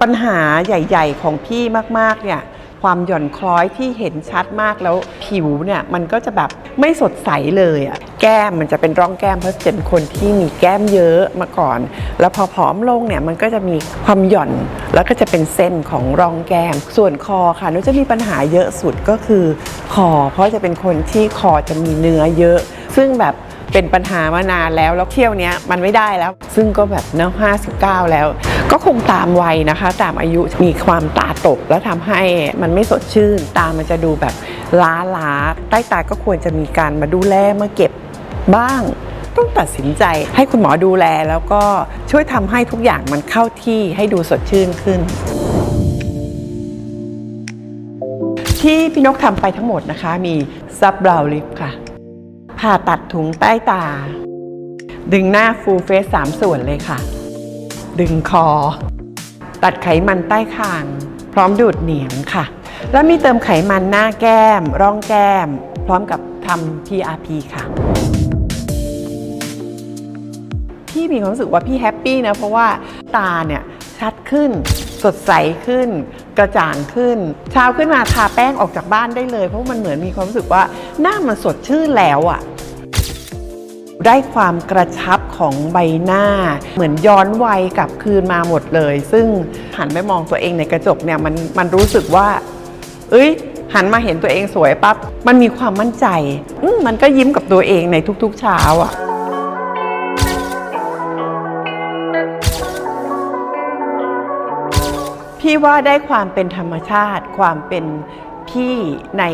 ปัญหาใหญ่ ๆ ของพี่มากๆเนี่ยความหย่อนคล้อยที่เห็นชัดมากแล้วผิวเนี่ยมันก็จะแบบไม่สดใสเลยอะแก้มมันจะเป็นร่องแก้มเพราะเป็นคนที่มีแก้มเยอะมาก่อน แล้วพอผอมลงเนี่ยมันก็จะมีความหย่อนแล้วก็จะเป็นเส้นของร่องแก้ม ส่วนคอค่ะนุจะมีปัญหาเยอะสุดก็คือคอ เพราะจะเป็นคนที่คอจะมีเนื้อเยอะ ซึ่งแบบ เป็นปัญหามานานแล้วแล้วเที่ยวนี้มันไม่ได้แล้ว ซึ่งก็แบบเนาะ59 แล้ว ก็คงตามวัยนะคะ ตามอายุมีความตาตกแล้วทำให้มันไม่สดชื่น ตามันจะดูแบบล้าล้าๆใต้ตาก็ควรจะมีการมาดูแลมาเก็บบ้างต้องตัดสินใจให้คุณหมอดูแลแล้วก็ช่วยทำให้ทุกอย่างมันเข้าที่ให้ดูสดชื่นขึ้น ที่พี่นกทำไปทั้งหมดนะคะมีซับบราวลิฟค่ะ ผ่าตัดถุงใต้ตา ดึงหน้าฟูลเฟสสามส่วนเลยค่ะ ดึงคอ ตัดไขมันใต้คาง พร้อมดูดเหนียงค่ะ แล้วมีเติมไขมันหน้าแก้ม ร่องแก้ม พร้อมกับทำ PRP ค่ะ พี่มีความรู้สึกว่าพี่แฮปปี้นะ เพราะว่าตาเนี่ยชัดขึ้น สดใสขึ้น กระจ่างขึ้น เช้าขึ้นมาทาแป้งออกจากบ้านได้เลย เพราะมันเหมือนมีความรู้สึกว่าหน้ามันสดชื่นแล้วอะได้ความกระชับของใบหน้า เหมือนย้อนวัยกลับคืนมาหมดเลย ซึ่งหันไปมองตัวเองในกระจกเนี่ยมันมันรู้สึกว่า เอ้ย หันมาเห็นตัวเองสวยปั๊บมันมีความมั่นใจมมันก็ยิ้มกับตัวเองในทุกๆเช้าอะ พี่ว่าได้ความเป็นธรรมชาติ ความเป็นพี่ใน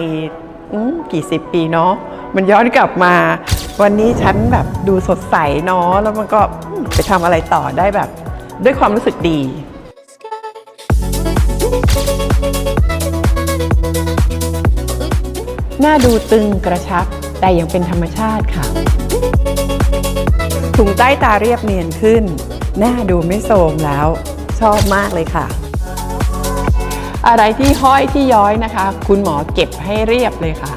กี่สิบปีเนาะมันย้อนกลับมา วันนี้ฉันแบบดูสดใสเนาะแล้วมันก็ไปทำอะไรต่อได้แบบ ด้วยความรู้สึกดีหน้าดูตึงกระชับ แต่ยังเป็นธรรมชาติค่ะถุงใต้ตาเรียบเนียนขึ้น หน้าดูไม่โทมแล้ว ชอบมากเลยค่ะ อะไรที่ห้อยที่ย้อยนะคะ คุณหมอเก็บให้เรียบเลยค่ะ